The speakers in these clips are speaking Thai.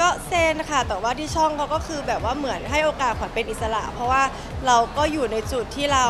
ก็เซนค่ะ แต่ว่าที่ช่องเขาก็คือแบบว่าเหมือนให้โอกาสขวัญเป็นอิสระ เพราะว่าเราก็อยู่ในจุดที่เรา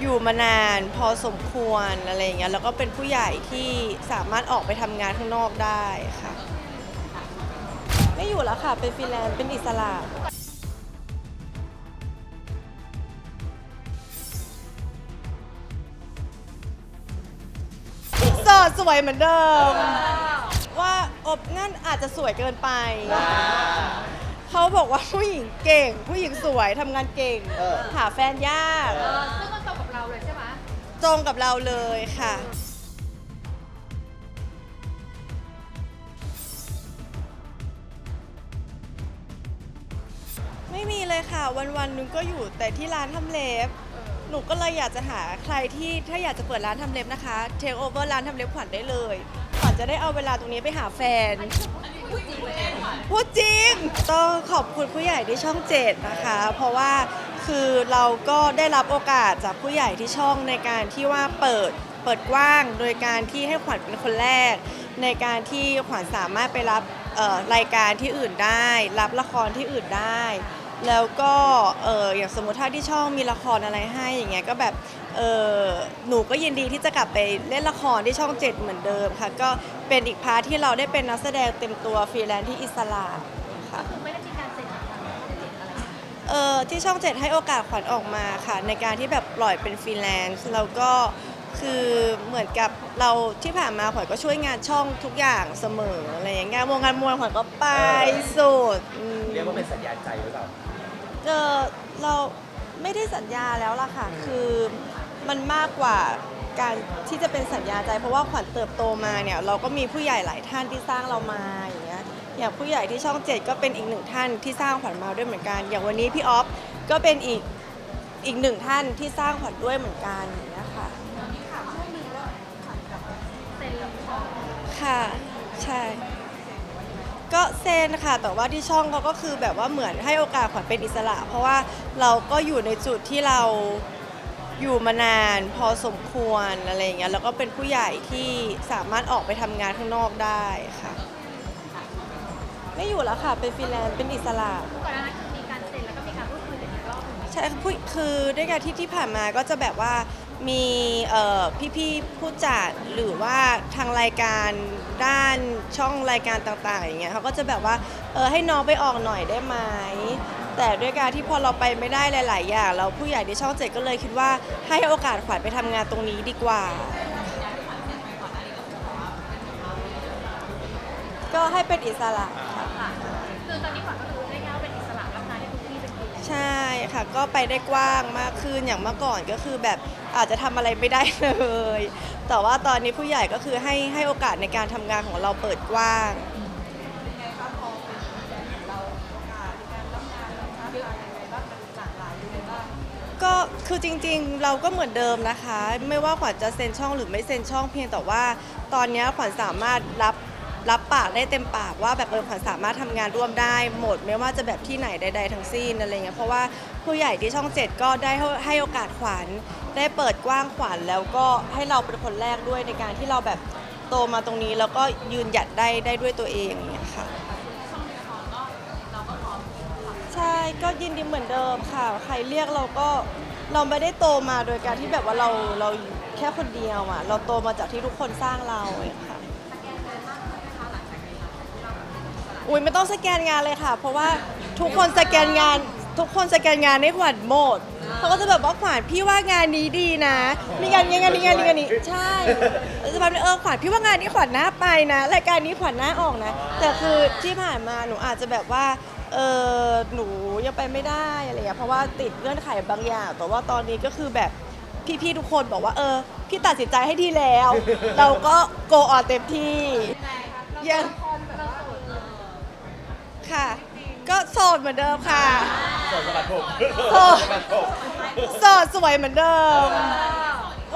อยู่มานาน พอสมควรอะไรอย่างเงี้ยแล้วก็เป็นผู้ใหญ่ที่สามารถออกไปทำงานข้างนอกได้ค่ะ ไม่อยู่แล้วค่ะ เป็นฟรีแลนซ์เป็นอิสระโสดสวยเหมือนเดิม อบนั่นอาจจะสวยเกินไป เขาบอกว่าผู้หญิงเก่ง ผู้หญิงสวยทำงานเก่งเออ หาแฟนยาก เออซึ่งมันตรงกับเราเลยใช่ไหมตรงกับเราเลยค่ะ ไม่มีเลยค่ะ วันวันๆหนึงก็อยู่แต่ที่ร้านทำเล็บ หนูก็เลยอยากจะหาใครที่ถ้าอยากจะเปิดร้านทำเล็บนะคะ เทคโอเวอร์ร้านทำเล็บขวัญได้เลยขวัญ จะได้เอาเวลาตรงนี้ไปหาแฟนพูดจริง ต้องขอบคุณผู้ใหญ่ที่ช่องเจ็ดนะคะ เพราะว่าคือเราก็ได้รับโอกาสจากผู้ใหญ่ที่ช่องในการที่ว่าเปิดเปิดกว้าง โดยการที่ให้ขวัญเป็นคนแรก ในการที่ขวัญสามารถไปรับเอ่อรายการที่อื่นได้ รับละครที่อื่นได้ แล้วก็เอออย่างสมมติถ้าที่ช่องมีละครอะไรให้อย่างเงี้ยก็แบบเออหนูก็ยินดีที่จะกลับไปเล่นละครที่ช่องเจ็ดเหมือนเดิมค่ะ ก็เป็นอีกพาร์ทที่เราได้เป็นนักแสดงเต็มตัวฟรีแลนซ์ที่อิสระค่ะคือไม่ได้มีการเซ็นสัญญาไม่ได้เซ็นอะไรเออที่ช่องเจ็ดให้โอกาสขวัญออกมาค่ะ ในการที่แบบปล่อยเป็นฟรีแลนซ์แล้วก็คือเหมือนกับเราที่ผ่านมาขวัญก็ช่วยงานช่องทุกอย่างเสมออะไรอย่างเงี้ยวงการมวยขวัญก็ไปสุดอืม เรียกว่าเป็นสัญญาณใจหรือเปล่า เออเราไม่ได้สัญญาแล้วล่ะค่ะ คือมันมากกว่าการที่จะเป็นสัญญาใจ เพราะว่าขวัญเติบโตมาเนี่ยเราก็มีผู้ใหญ่หลายท่านที่สร้างเรามาอย่างเงี้ยอย่างผู้ใหญ่ที่ช่องเจ็ดก็เป็นอีกหนึ่งท่านที่สร้างขวัญมาด้วยเหมือนกัน อย่างวันนี้พี่ออฟก็เป็นอีกอีกหนึ่งท่านที่สร้างขวัญด้วยเหมือนกันอย่างเงี้ยค่ะเซ็นแล้วช่องค่ะ ใช่ ก็เซนค่ะ แต่ว่าที่ช่องเขาก็คือแบบว่าเหมือนให้โอกาสขวัญเป็นอิสระ เพราะว่าเราก็อยู่ในจุดที่เราอยู่มานาน พอสมควรอะไรอย่างเงี้ยแล้วก็เป็นผู้ใหญ่ที่สามารถออกไปทำงานข้างนอกได้ค่ะ ไม่อยู่แล้วค่ะ เป็นฟรีแลนซ์เป็นอิสระ ก่อนหน้านั้นคือมีการเซ็นแล้วก็มีการพูดคุยกันอีกรอบหนึ่งใช่ผู้คือด้วยการที่ที่ผ่านมาก็จะแบบว่า มีเอ่พี่ๆผู้จัดหรือว่าทางรายการด้านช่องรายการต่างๆอย่างเงี้ยเขาก็จะแบบว่าเออให้น้องไปออกหน่อยได้ไหมแต่ด้วยการที่พอเราไปไม่ได้หลาย ๆ อย่างเราผู้ใหญ่ในช่องเจ็ดก็เลยคิดว่าให้โอกาสขวัญไปทำงานตรงนี้ดีกว่า ก็ให้เป็นอิสระค่ะค่ะคือตอนนี้ขวัญก็ ค่ะ ก็ไปได้กว้างมากขึ้นอย่างเมื่อก่อนก็คือแบบอาจจะทำอะไรไม่ได้เลย แต่ว่าตอนนี้ผู้ใหญ่ก็คือให้ให้โอกาสในการทำงานของเราเปิดกว้าง ก็คือจริงๆ เราก็เหมือนเดิมนะคะ ไม่ว่าขวัญจะเซ็นช่องหรือไม่เซ็นช่องเพียงแต่ว่า ตอนเนี้ยขวัญสามารถรับ รับปากได้เต็มปากว่าแบบเออขวัญสามารถทำงานร่วมได้หมด ไม่ว่าจะแบบที่ไหนใด ๆ ทั้งสิ้นอะไรเงี้ยเพราะว่าผู้ใหญ่ที่ช่องเจ็ดก็ได้ให้โอกาสขวัญได้เปิดกว้างขวัญแล้วก็ให้เราเป็นคนแรกด้วยในการที่เราแบบโตมาตรงนี้แล้วก็ยืนหยัดได้ได้ด้วยตัวเองเงี้ยค่ะใช่ก็ยินดีเหมือนเดิมค่ะ ใครเรียกเราก็เราไม่ได้โตมาโดยการที่แบบว่าเราเราแค่คนเดียวอะเราโตมาจากที่ทุกคนสร้างเราเองค่ะ อุ้ยไม่ต้องสแกนงานเลยค่ะ เพราะว่าทุกคนสแกนงาน ทุกคนสแกนงานให้ขวัญหมดเขาก็จะแบบว่าขวัญพี่ว่างานนี้ดีนะมีงานนี้งานนี้งานนี้งานนี้ใช่แล้วจะแบบเออขวัญพี่ว่างานนี้ขวัญน่าไปนะรายการนี้ขวัญน่าออกนะ แต่คือที่ผ่านมาหนูอาจจะแบบว่าเออหนูยังไปไม่ได้อะไรอย่างเงี้ยเพราะว่าติดเงื่อนไขบางอย่าง แต่ว่าตอนนี้ก็คือแบบพี่ๆทุกคนบอกว่าเออ พี่ตัดสินใจให้ดีแล้ว เราก็โกออนเต็มที่ยัง ค่ะ ก็โสดเหมือนเดิมค่ะส่วนสกัดผมโสดสกัดผมโสดสวยเหมือนเดิม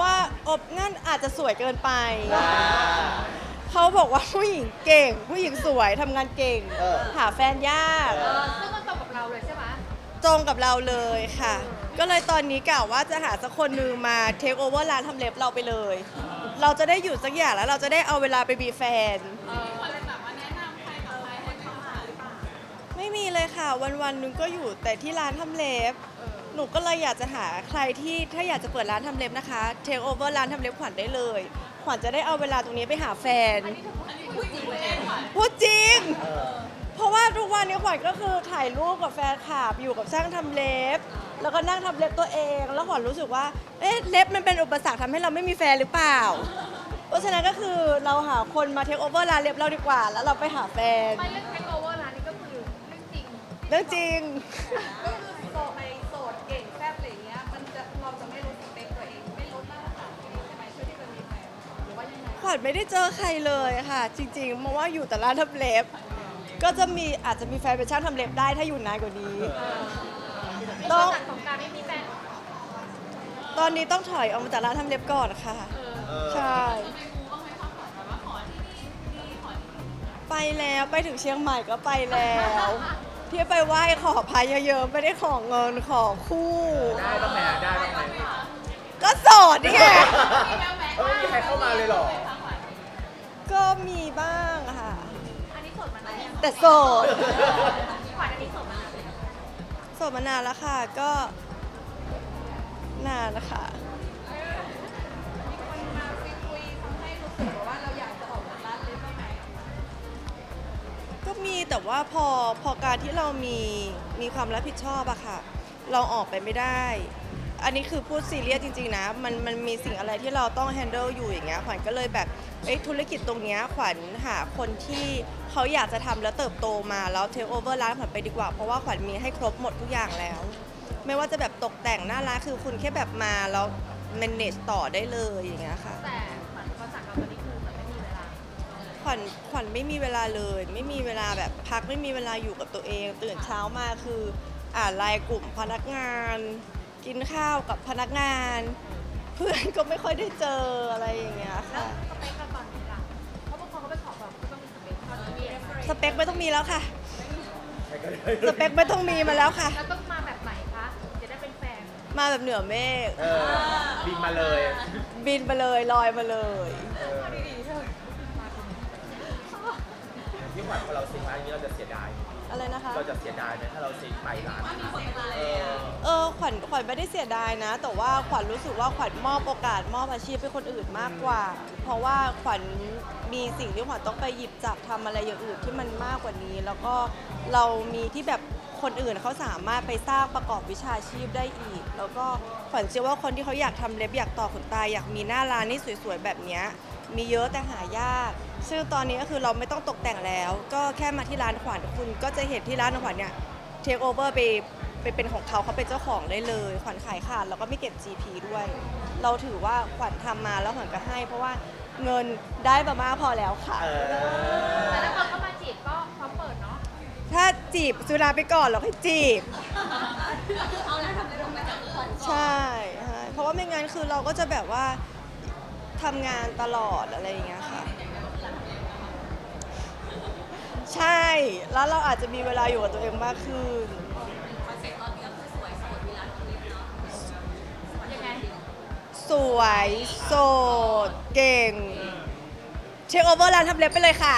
ว่าอบนั่นอาจจะสวยเกินไป เขาบอกว่าผู้หญิงเก่ง ผู้หญิงสวยทำงานเก่งเออหาแฟนยากเออซึ่งมันตรงกับเราเลยใช่ไหมตรงกับเราเลยค่ะ ก็เลยตอนนี้กล่าวว่าจะหาสักคนหนึงมาเทคโอเวอร์ร้านทำเล็บเราไปเลย เราจะได้หยุดสักอย่างแล้วเราจะได้เอาเวลาไปมีแฟน เออ ค่ะ วันวันๆหนึงก็อยู่แต่ที่ร้านทำเล็บ หนูก็เลยอยากจะหาใครที่ถ้าอยากจะเปิดร้านทำเล็บนะคะเทคโอเวอร์ร้านทำเล็บขวัญได้เลย ขวัญจะได้เอาเวลาตรงนี้ไปหาแฟนพูดจริงเออเพราะว่าทุกวันนี้ขวัญก็คือถ่ายรูปกับแฟนคลับอยู่กับช่างทำเล็บ แล้วก็นั่งทำเล็บตัวเอง แล้วขวัญรู้สึกว่า เอ๊ะเล็บมันเป็นอุปสรรคทำให้เราไม่มีแฟนหรือเปล่า เพราะฉะนั้นก็คือเราหาคนมาเทคโอเวอร์ร้านเล็บเราดีกว่า แล้วเราไปหาแฟน ไปเรื่อง เรื่องจริง ก็คือโสดในโสดเก่งแซ่บอะไรอย่างเงี้ย มันจะเราจะไม่ลดสเปคตัวเองไม่ลดมาตรฐานตัวเองใช่ไหมเพื่อที่จะมีแฟนหรือว่ายังไงขวัญไม่ได้เจอใครเลยค่ะ จริงๆเพราะว่าอยู่แต่ร้านทำเล็บ ก็จะมีอาจจะมีแฟนเป็นช่างทำเล็บได้ถ้าอยู่นานกว่านี้ ต้องสงการไม่มีแฟนตอนนี้ต้องถอยออกมาจากร้านทำเล็บก่อนค่ะ ใช่ ไปแล้วไปถึงเชียงใหม่ก็ไปแล้ว ที่ไปไหว้ขอพายเยอะๆ ไม่ได้ขอเงินขอคู่ ได้ต้องแหมได้ต้องแหมก็โสดนี่ไง เออไม่มีใครเข้ามาเลยเหรอ ก็มีบ้างค่ะ อันนี้โสดมานานยังแต่โสด ขวัญอันนี้โสดมานานยังโสดมานานแล้วค่ะ ก็ นานแล้วค่ะ แต่ว่าพอพอการที่เรามีมีความรับผิดชอบอะค่ะ เราออกไปไม่ได้ อันนี้คือพูดซีเรียสจริงๆนะ มันมันมีสิ่งอะไรที่เราต้อง handle อยู่อย่างเงี้ยขวัญก็เลยแบบเอ้ยธุรกิจตรงเนี้ยขวัญหาคนที่เขาอยากจะทำแล้วเติบโตมาแล้วเทคโอเวอร์ร้านขวัญไปดีกว่า เพราะว่าขวัญมีให้ครบหมดทุกอย่างแล้ว ไม่ว่าจะแบบตกแต่งหน้าร้านคือคุณแค่แบบมาแล้ว manage ต่อได้เลยอย่างเงี้ยค่ะ แต่ ขวัญขวัญไม่มีเวลาเลย ไม่มีเวลาแบบพักไม่มีเวลาอยู่กับตัวเอง ตื่นเช้ามาคือ อ่านไลน์กลุ่มพนักงาน กินข้าวกับพนักงาน เพื่อนก็ไม่ค่อยได้เจออะไรอย่างเงี้ยแล้วค่ะสเปคเราตอนนี้ล่ะเพราะบางคนเขาไปขอแบบก็ต้องมีสเปคตอนนี้มีสเปคไม่ต้องมีแล้วค่ะใครก็ได้สเปคไม่ต้องมีมาแล้วค่ะ แล้วต้องมาแบบไหนคะ จะได้เป็นแฟนมาแบบเหนือเมฆเออบินมาเลยบินไปเลยลอยมาเลย ขวัญพอเราซิงร้านนี้เราจะเสียดาย อะไรนะคะ เราจะเสียดายไหมถ้าเราซิงไปร้านเออเออขวัญขวัญไม่ได้เสียดายนะ แต่ว่าขวัญรู้สึกว่าขวัญมอบโอกาสมอบอาชีพให้คนอื่นมากกว่า เพราะว่าขวัญมีสิ่งที่ขวัญต้องไปหยิบจับทำอะไรอย่างอื่นที่มันมากกว่านี้ แล้วก็เรามีที่แบบ คนอื่นเขาสามารถไปสร้างประกอบวิชาชีพได้อีก แล้วก็ขวัญเชื่อว่าคนที่เขาอยากทำเล็บอยากต่อขนตาอยากมีหน้าร้านที่สวยๆแบบเนี้ยมีเยอะแต่หายากซึ่งตอนนี้ก็คือเราไม่ต้องตกแต่งแล้ว ก็แค่มาที่ร้านขวัญคุณก็จะเห็นที่ร้านขวัญเนี่ยเทคโอเวอร์ไปไปเป็นของเขาเขาเป็นเจ้าของได้เลย ขวัญขายขาดแล้วก็ไม่เก็บ GP ด้วย เราถือว่าขวัญทำมาแล้วขวัญก็ให้ เพราะว่าเงินได้มามากพอแล้วค่ะ เออ ถ้าจีบสุราไปก่อนแล้วค่อยจีบใช่ใช่เพราะว่าไม่งั้นคือเราก็จะแบบว่าทำงานตลอดอะไรอย่างเงี้ยค่ะ ใช่ แล้วเราอาจจะมีเวลาอยู่กับตัวเองมากขึ้นยังไงสวย โสด เก่ง เช็คโอเวอร์ร้านทำเล็บไปเลยค่ะ